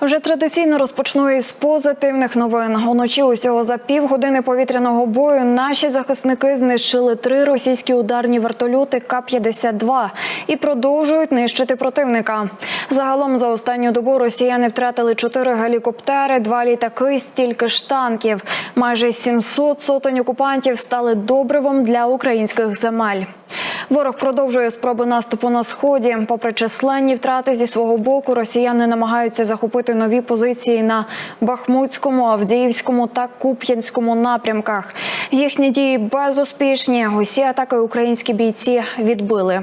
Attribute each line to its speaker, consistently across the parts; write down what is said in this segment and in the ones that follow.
Speaker 1: Вже традиційно розпочну із позитивних новин. Уночі усього за півгодини повітряного бою наші захисники знищили три російські ударні вертольоти К-52 і продовжують нищити противника. Загалом за останню добу росіяни втратили чотири гелікоптери, два літаки, стільки ж танків. Майже 700 сотень окупантів стали добривом для українських земель. Ворог продовжує спроби наступу на сході. Попри численні втрати зі свого боку, росіяни намагаються захопити нові позиції на Бахмутському, Авдіївському та Куп'янському напрямках. Їхні дії безуспішні. Усі атаки українські бійці відбили.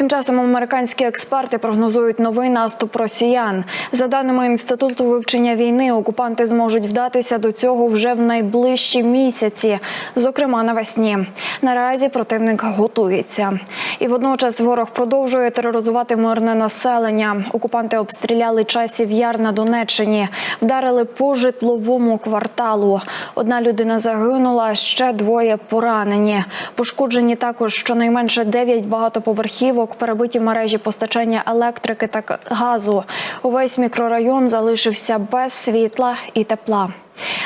Speaker 1: Тим часом американські експерти прогнозують новий наступ росіян. За даними інституту вивчення війни, окупанти зможуть вдатися до цього вже в найближчі місяці, зокрема навесні. Наразі противник готується. І водночас ворог продовжує тероризувати мирне населення. Окупанти обстріляли часів яр на Донеччині, вдарили по житловому кварталу. Одна людина загинула, ще двоє поранені. Пошкоджені також щонайменше 9 багатоповерхівок, перебиті мережі постачання електрики та газу. Увесь мікрорайон залишився без світла і тепла.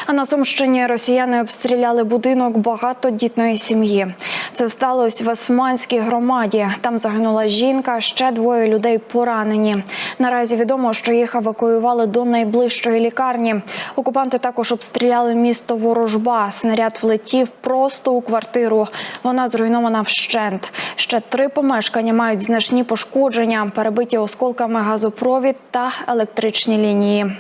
Speaker 1: А на Сумщині росіяни обстріляли будинок багатодітної сім'ї. Це сталося в Османській громаді. Там загинула жінка, ще двоє людей поранені. Наразі відомо, що їх евакуювали до найближчої лікарні. Окупанти також обстріляли місто Ворожба. Снаряд влетів просто у квартиру. Вона зруйнована вщент. Ще три помешкання мають значні пошкодження, перебиті осколками газопровід та електричні лінії.